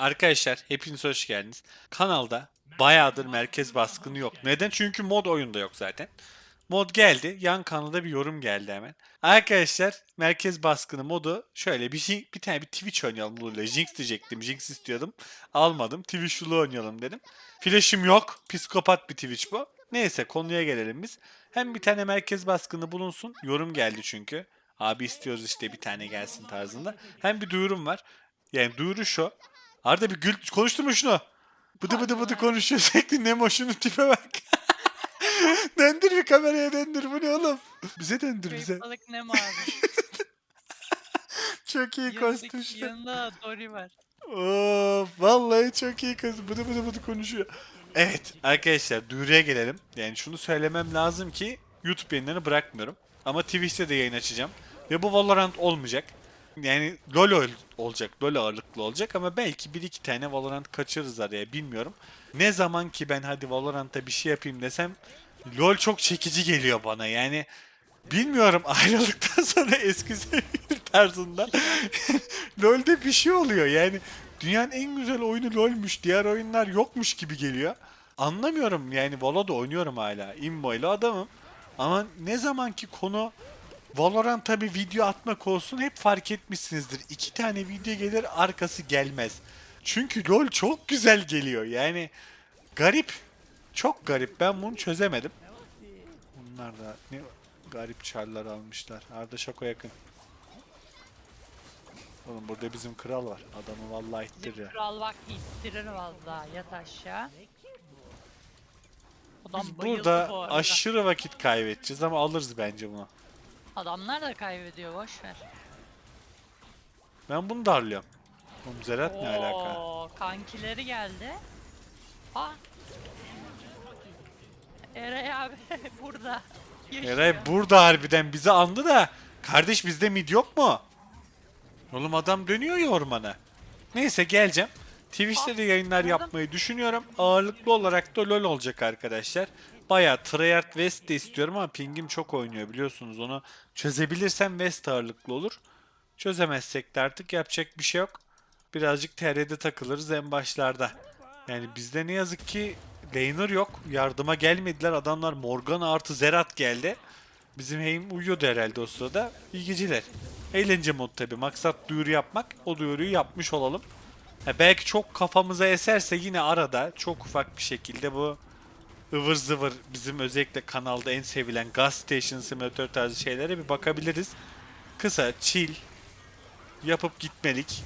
Arkadaşlar hepiniz hoş geldiniz. Kanalda bayağıdır merkez baskını yok. Neden? Çünkü mod oyunda yok zaten. Mod geldi. Yan kanalda bir yorum geldi hemen. Arkadaşlar merkez baskını modu şöyle bir şey, bir tane bir Twitch oynayalım Lulu'yla. Jinx diyecektim. Jinx istiyordum. Almadım. Twitch Lulu oynayalım dedim. Flash'im yok. Psikopat bir Twitch bu. Neyse konuya gelelim biz. Hem bir tane merkez baskını bulunsun. Yorum geldi çünkü. Abi istiyoruz işte bir tane gelsin tarzında. Hem bir duyurum var. Yani duyuru şu. Arda bir gül konuştur mu şunu? Bıdı bıdı bıdı konuşuyor sürekli Nemo şunun tipe bak. döndür bir kameraya döndür bu ne oğlum? Bize döndür bize. Büyük balık ne mavi. Çok iyi Yanındaki- kostüm şu. Yanında Dory var. Oo, vallahi çok iyi kız. Bıdı bıdı bıdı konuşuyor. Evet arkadaşlar duyuruya gelelim. Yani şunu söylemem lazım ki YouTube yayınlarını bırakmıyorum. Ama Twitch'te de yayın açacağım. Ve bu Valorant olmayacak. Yani LoL ol- olacak. LoL ağırlıklı olacak ama belki bir iki tane Valorant kaçırırız araya bilmiyorum. Ne zaman ki ben hadi Valorant'ta bir şey yapayım desem LoL çok çekici geliyor bana. Yani bilmiyorum ayrıldıktan sonra eski sevgili tarzında LoL'de bir şey oluyor. Yani dünyanın en güzel oyunu LoL'müş. Diğer oyunlar yokmuş gibi geliyor. Anlamıyorum yani Valo'da oynuyorum hala. Immo ile adamım. Ama ne zaman ki konu Valorant tabi video atmak olsun hep fark etmişsinizdir. İki tane video gelir arkası gelmez. Çünkü LoL çok güzel geliyor. Yani garip. Çok garip. Ben bunu çözemedim. Bunlar da ne garip çarlar almışlar. Arda Şako yakın. Oğlum burada bizim kral var. Adamı vallahi ittir ya. Kral bak ittirir valla yat aşağı. Adam Biz burada bu arada. aşırı vakit kaybedeceğiz ama alırız bence bunu. Adamlar da kaybediyor boş ver. Ben bunu darlıyorum. Oğlum Zerat ne alaka? Oo, kankileri geldi. Aa. Eray abi burada. Yaşıyor. Eray burada harbiden bizi andı da kardeş bizde mid yok mu? Oğlum adam dönüyor ya ormana. Neyse geleceğim. Twitch'te de yayınlar yapmayı düşünüyorum. Ağırlıklı olarak da LoL olacak arkadaşlar. Baya Treyarch West de istiyorum ama pingim çok oynuyor biliyorsunuz onu. Çözebilirsem West ağırlıklı olur. Çözemezsek de artık yapacak bir şey yok. Birazcık TR'de takılırız en başlarda. Yani bizde ne yazık ki laner yok. Yardıma gelmediler. Adamlar Morgana artı Zerat geldi. Bizim Heim uyuyordu herhalde o sırada. İyi geceler. Eğlence mod tabi. Maksat duyuru yapmak. O duyuruyu yapmış olalım. Ha, belki çok kafamıza eserse yine arada çok ufak bir şekilde bu ıvır zıvır bizim özellikle kanalda en sevilen Gas Station Simulator tarzı şeylere bir bakabiliriz. Kısa, chill, yapıp gitmelik.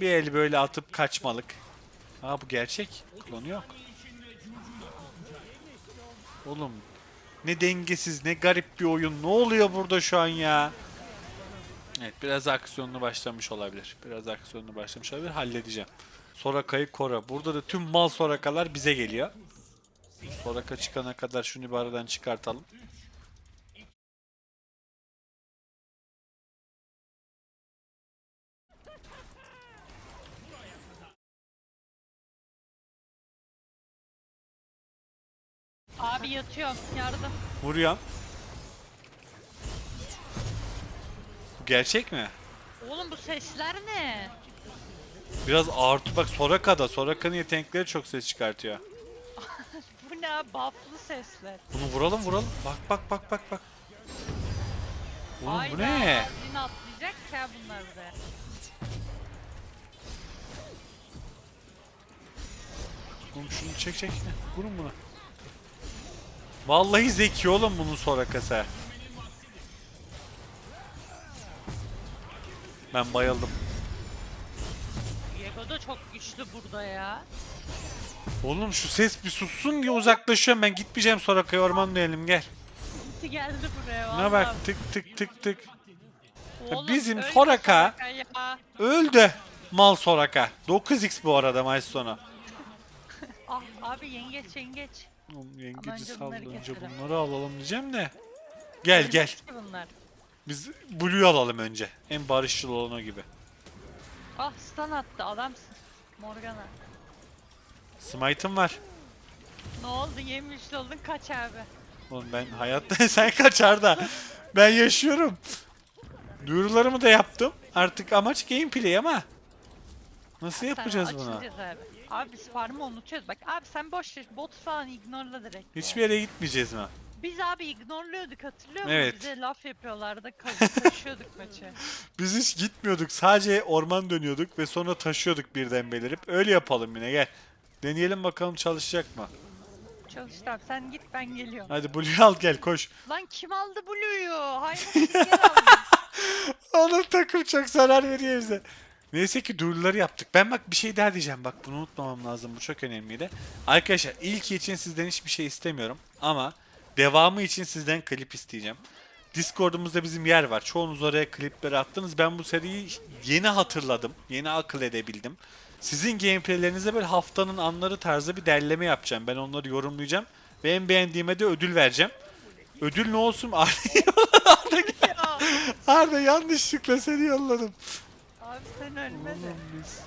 Bir el böyle atıp kaçmalık. Aa bu gerçek. Klonu yok. Oğlum ne dengesiz ne garip bir oyun. Ne oluyor burada şu an ya? Evet biraz aksiyonlu başlamış olabilir. Biraz aksiyonlu başlamış olabilir. Halledeceğim. Soraka'yı kora. Burada da tüm mal Sorakalar bize geliyor. Soraka çıkana kadar şunu bir aradan çıkartalım. Abi yatıyorum yardım. Vuruyorum. Bu gerçek mi? Oğlum bu sesler ne? Biraz artı bak Soraka'da. Soraka'nın yetenekleri çok ses çıkartıyor. Bu abi? bufflı sesler. Bunu vuralım vuralım. Bak bak bak bak bak. Oğlum bu Hayda, ne? Yine atlayacak ya bunlar buraya. Oğlum şunu çek çek. Vurun bunu. Vallahi zeki oğlum bunun Soraka'sı. Ben bayıldım. Diego da çok güçlü burada ya. Oğlum şu ses bir sussun diye uzaklaşıyorum ben gitmeyeceğim Soraka'ya orman dönelim gel. Gitti geldi buraya Ne bak tık tık tık tık. Oğlum, bizim Soraka- ya. Öldü. Mal Soraka. 9x bu arada maç sonu. Ah abi yengeç yengeç. Oğlum yengeci sal bunları önce bunları alalım diyeceğim de. Gel gel. Bunlar. Biz Blue'yu alalım önce. En barışçıl olan o gibi. Ah stun attı adamsın. Morgana. Smite'ım var. Ne oldu yemiş oldun kaç abi. Oğlum ben hayatta sen kaçar da. Ben yaşıyorum. Duyurularımı da yaptım. Artık amaç gameplay ama. Nasıl yapacağız bunu? açılacağız abi. Abi biz farmı unutuyoruz. Bak abi sen boş ver. Bot falan ignorla direkt. Hiçbir yere gitmeyeceğiz mi? Biz abi ignorluyorduk hatırlıyor musun? Evet. Bize laf yapıyorlardı. Ka- taşıyorduk maçı. Biz hiç gitmiyorduk. Sadece orman dönüyorduk ve sonra taşıyorduk birden belirip. Öyle yapalım yine gel. Deneyelim bakalım çalışacak mı? Çalıştı abi sen git ben geliyorum. Hadi Blue'yu al gel koş. Lan kim aldı Blue'yu? Aldı. Onun takım çok zarar veriyor bize. Neyse ki duyuruları yaptık. Ben bak bir şey daha diyeceğim. Bak bunu unutmamam lazım. Bu çok önemliydi. Arkadaşlar ilk için sizden hiçbir şey istemiyorum. Ama devamı için sizden klip isteyeceğim. Discord'umuzda bizim yer var. Çoğunuz oraya klipleri attınız. Ben bu seriyi yeni hatırladım. Yeni akıl edebildim. Sizin gameplaylerinize böyle haftanın anları tarzı bir derleme yapacağım. Ben onları yorumlayacağım. Ve en beğendiğime de ödül vereceğim. Ödül ne olsun? Arda, ya. Arda yanlışlıkla seni yolladım. Abi sen. Oğlum biz-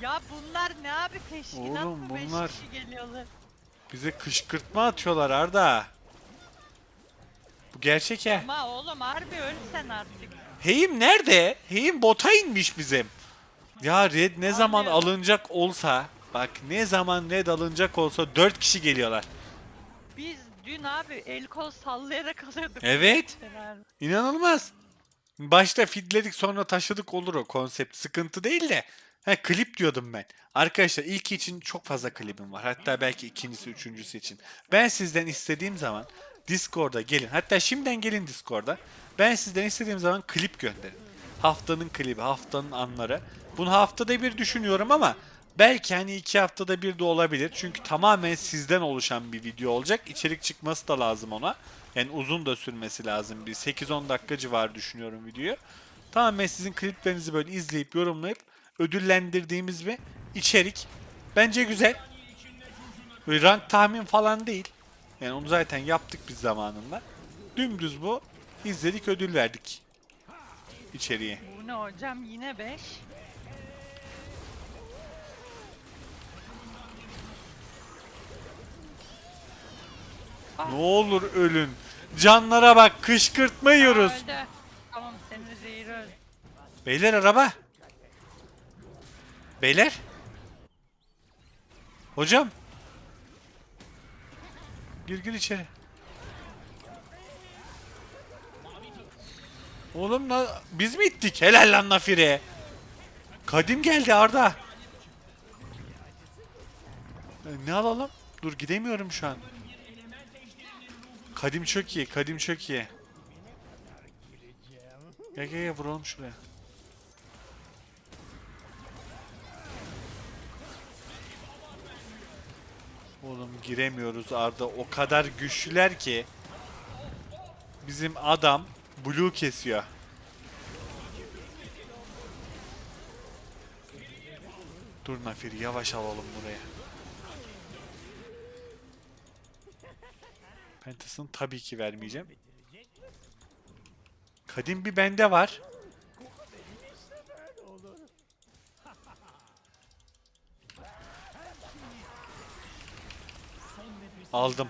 Ya bunlar ne abi teşkilat Oğlum mı? Beş bunlar- kişi geliyorlar. Bize kışkırtma atıyorlar Arda. Bu gerçek he. Ama oğlum harbi ölsen artık. Heyim nerede? Heyim bota inmiş bizim. Ya red ne zaman alınacak olsa bak ne zaman red alınacak olsa 4 kişi geliyorlar. Biz dün abi el kol sallayarak alıyorduk. Evet. İnanılmaz. Başta fidledik sonra taşıdık olur o konsept. Sıkıntı değil de. Ha klip diyordum ben. Arkadaşlar ilki için çok fazla klibim var. Hatta belki ikincisi, üçüncüsü için. Ben sizden istediğim zaman Discord'a gelin. Hatta şimdiden gelin Discord'a. Ben sizden istediğim zaman klip gönderin. Haftanın klibi, haftanın anları. Bunu haftada bir düşünüyorum ama belki hani iki haftada bir de olabilir. Çünkü tamamen sizden oluşan bir video olacak. İçerik çıkması da lazım ona. Yani uzun da sürmesi lazım. Bir 8-10 dakika civarı düşünüyorum videoyu. Tamamen sizin kliplerinizi böyle izleyip yorumlayıp ödüllendirdiğimiz bir içerik. Bence güzel. Böyle rank tahmin falan değil. Yani onu zaten yaptık biz zamanında. Dümdüz bu. İzledik ödül verdik. içeriye. Bu ne hocam yine 5. Ne olur ölün. Canlara bak. Öldü. Tamam senin zehir öldü. Beyler araba. Beyler. Hocam. Gir gir içeri. Oğlum la, biz mi ittik? Helal lan Nafire. Kadim geldi Arda. E, Ne alalım? Dur gidemiyorum şu an. Kadim çok iyi, kadim çok iyi. Gel gel gel vuralım şuraya. Oğlum giremiyoruz Arda. O kadar güçlüler ki. Bizim adam blue kesiyor. Dur Nafir yavaş alalım buraya. Pentasını tabii ki vermeyeceğim. Kadim bir bende var. Aldım.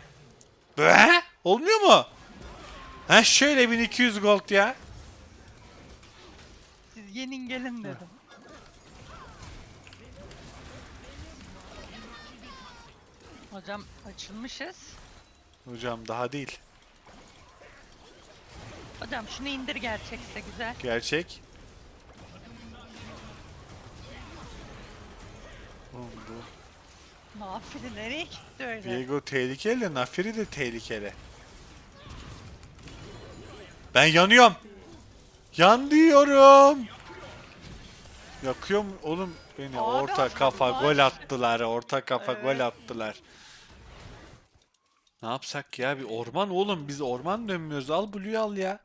Be? Olmuyor mu? Ha şöyle 1200 gold ya. Siz yenin gelin dedim. Hocam açılmışız. Hocam daha değil. Hocam şunu indir gerçekse güzel. Gerçek. Oğlum bu Nafile nereye gitti öyle? Diego tehlikeli de Nafiri de tehlikeli. Ben yanıyorum. Yan diyorum. Yakıyor mu? Oğlum beni Abi orta kafa gol attılar. Orta kafa gol Evet. attılar. Ne yapsak ya? Bir orman oğlum. Biz orman dönmüyoruz. Al Blue'yu al ya.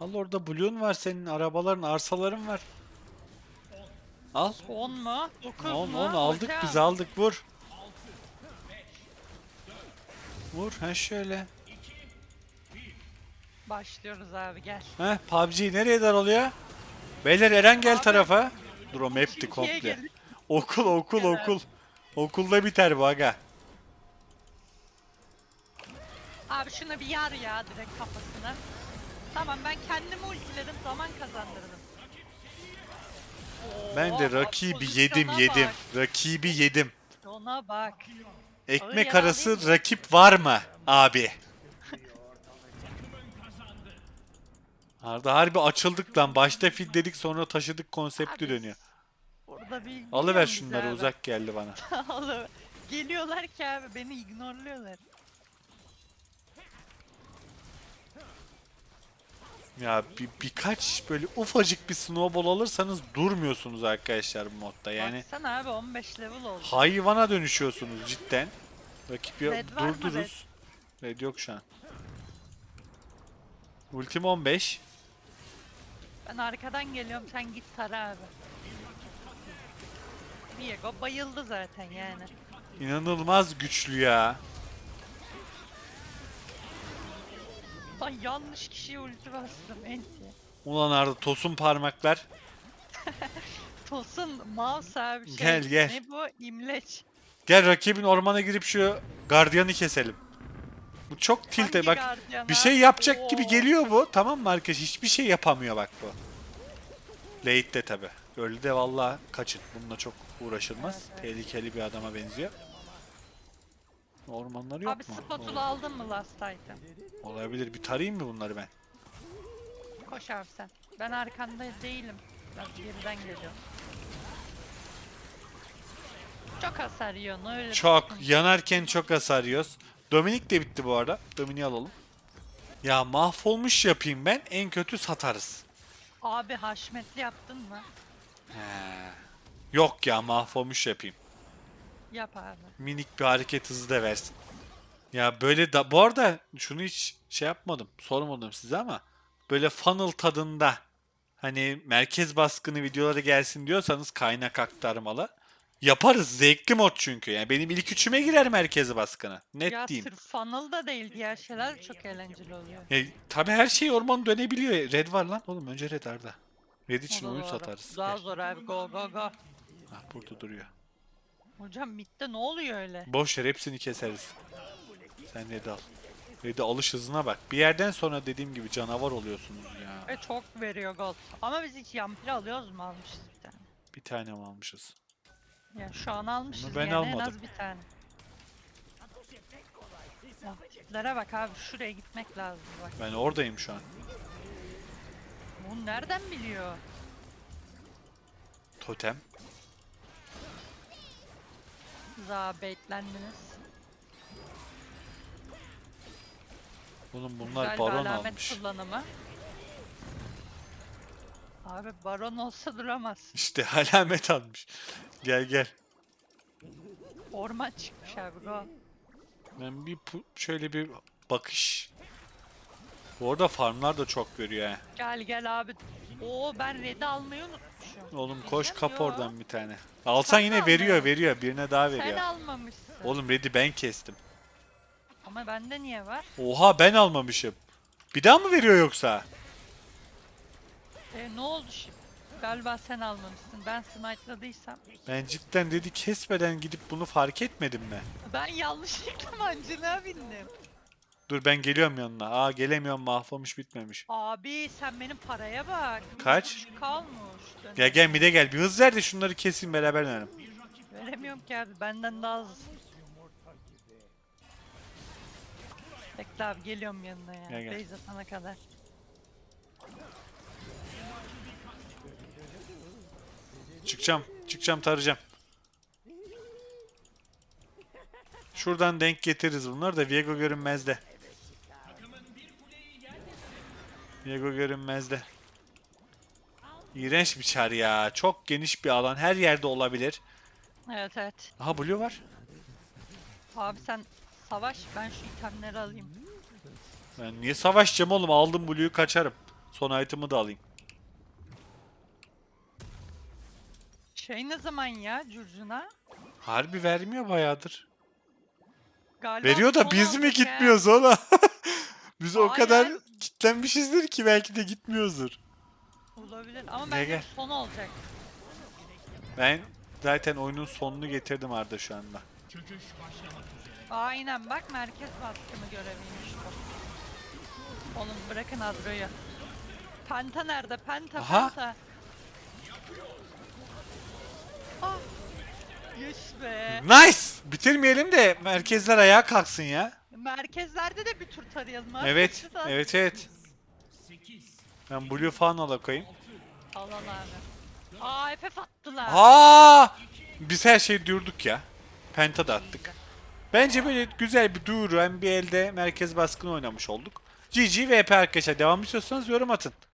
Al orada Blue'un var senin. Arabaların, arsaların var. Al. 10 mu? 9 On, mu? on aldık Hocam, biz aldık vur. Vur ha şöyle. Başlıyoruz abi gel. Ha PUBG nereye daralıyor? Beyler Eren gel Abi, tarafa. Dur o map'ti komple. geldik. Okul okul Gel abi. okul. Okulda biter bu aga. Abi şuna bir yar ya direkt kafasına. Tamam ben kendimi ultiledim zaman kazandırdım. Ben de rakibi yedim yedim. Rakibi yedim. Ona bak. Ekmek arası rakip var mı abi? Arda harbi açıldık lan. Başta fil dedik sonra taşıdık konsepti Abi, dönüyor. Bir Alıver şunları abi? uzak geldi bana. Alıver. Geliyorlar ki abi beni ignorluyorlar. Ya bir, birkaç böyle ufacık bir snowball alırsanız durmuyorsunuz arkadaşlar bu modda. Yani Baksana abi 15 level oldu. hayvana dönüşüyorsunuz cidden. Rakip ya Red var mı durduruz. Red yok şu an. Ultim 15. Ben arkadan geliyorum sen git tara abi. Viego bayıldı zaten yani. İnanılmaz güçlü ya. Lan yanlış kişiye ulti bastım enti. Ulan Arda tosun parmaklar. Tosun mouse abi şey. Gel, gel. Ne bu? İmleç. Gel rakibin ormana girip şu gardiyanı keselim. Bu çok tilte Hangi bak. gardiyan Bir abi? şey yapacak gibi Oo. geliyor bu. Tamam mı arkadaş? Hiçbir şey yapamıyor bak bu. Late'de tabi. Öyle de vallahi kaçın. Bununla çok uğraşılmaz. Tehlikeli bir adama benziyor. Ormanları yok Abi mu? spatula aldın mı last item? Olabilir. Bir tarayayım mı bunları ben? Koş abi sen. Ben arkanda değilim. Ben geriden geliyorum. Çok hasar yiyorsun öyle. Çok. Yanarken çok hasar yiyoruz. Dominik de bitti bu arada. Dominik'i alalım. Ya mahvolmuş yapayım ben. En kötü satarız. Abi haşmetli yaptın mı? He. Yok ya mahvolmuş yapayım. Yap abi. Minik bir hareket hızı da versin. Ya böyle da bu arada şunu hiç şey yapmadım. Sormadım size ama böyle funnel tadında hani merkez baskını videoları gelsin diyorsanız kaynak aktarmalı. Yaparız. Zevkli mod çünkü. Yani benim ilk üçüme girer merkez baskını. Net ya diyeyim. sırf funnel da değil diğer şeyler çok eğlenceli oluyor. Ya, tabii her şey orman dönebiliyor. Red var lan. Oğlum önce red Arda. Red için oyun satarız. Daha zor abi go go go. Ah, burada duruyor. Hocam midde ne oluyor öyle? Boş ver hepsini keseriz. Sen Red'i al. Red'i alış hızına bak. Bir yerden sonra dediğim gibi canavar oluyorsunuz ya. Ve çok veriyor gold. Ama biz hiç yampir alıyoruz mu almışız bir tane. Bir tane mi almışız? Ya şu an almışız ben yani en almadım. az bir tane. Tiplere bak abi şuraya gitmek lazım bak. Ben oradayım şu an. Bunu nereden biliyor? Totem. Za baitlendiniz. Oğlum bunlar Güzel bir baron alamet almış. kullanımı. Abi baron olsa duramaz. İşte alamet almış. Gel gel. Orman çıkmış abi go. Ben bir pu- şöyle bir bakış. Bu arada farmlar da çok görüyor ha. Gel gel abi. Oo ben red'i almayı unutmuşum. Oğlum koş Güzel, kap oradan bir tane. Alsan yine al veriyor veriyor. Birine daha Sen veriyor. almamışsın. Oğlum Red'i ben kestim. Ama bende niye var? Oha ben almamışım. Bir daha mı veriyor yoksa? E, ne oldu şimdi? Galiba sen almamışsın. Ben smite'ladıysam. Ben cidden dedi kesmeden gidip bunu fark etmedim mi? Ben yanlışlıkla mancınığa bindim. Dur ben geliyorum yanına. Aa gelemiyorum mahvolmuş bitmemiş. Abi sen benim paraya bak. Kaç? Kalmış. Dön- Gel gel mide gel. Bir hız ver de şunları kesin beraber dönelim. Veremiyorum ki abi. Benden daha hızlı. Bekle abi geliyorum yanına ya. Gel, gel. Beyza sana kadar. Çıkacağım. Çıkacağım tarayacağım. Şuradan denk getiririz bunları da Viego görünmezde. Viego görünmezde. İğrenç bir çar ya. Çok geniş bir alan. Her yerde olabilir. Evet evet. Aha Blue var. Abi sen savaş ben şu itemleri alayım. Ben niye savaşacağım oğlum? Aldım Blue'yu kaçarım. Son item'ı da alayım. Şey ne zaman ya Curcuna? Harbi vermiyor bayağıdır. Galiba Veriyor da biz mi gitmiyoruz oğlum? biz o Hayır. kadar kitlenmişizdir ki belki de gitmiyoruzdur. Olabilir ama Gel, bence gel. son olacak. Ben zaten oyunun sonunu getirdim Arda şu anda. Aynen bak merkez baskını göreviymiş bu. Oğlum bırakın Adro'yu. Penta nerede? Penta Aha. Penta. Yuş be. Nice! Bitirmeyelim de merkezler ayağa kalksın ya. Merkezlerde de bir tur tarayalım abi. Evet, evet, evet. Ben Blue falan ala koyayım. Al al abi. Aa FF attılar. Aa! Biz her şeyi durduk ya. Penta da attık. Bence böyle güzel bir duyuru hem bir elde merkez baskını oynamış olduk. GG VP arkadaşlar. Devam istiyorsanız yorum atın.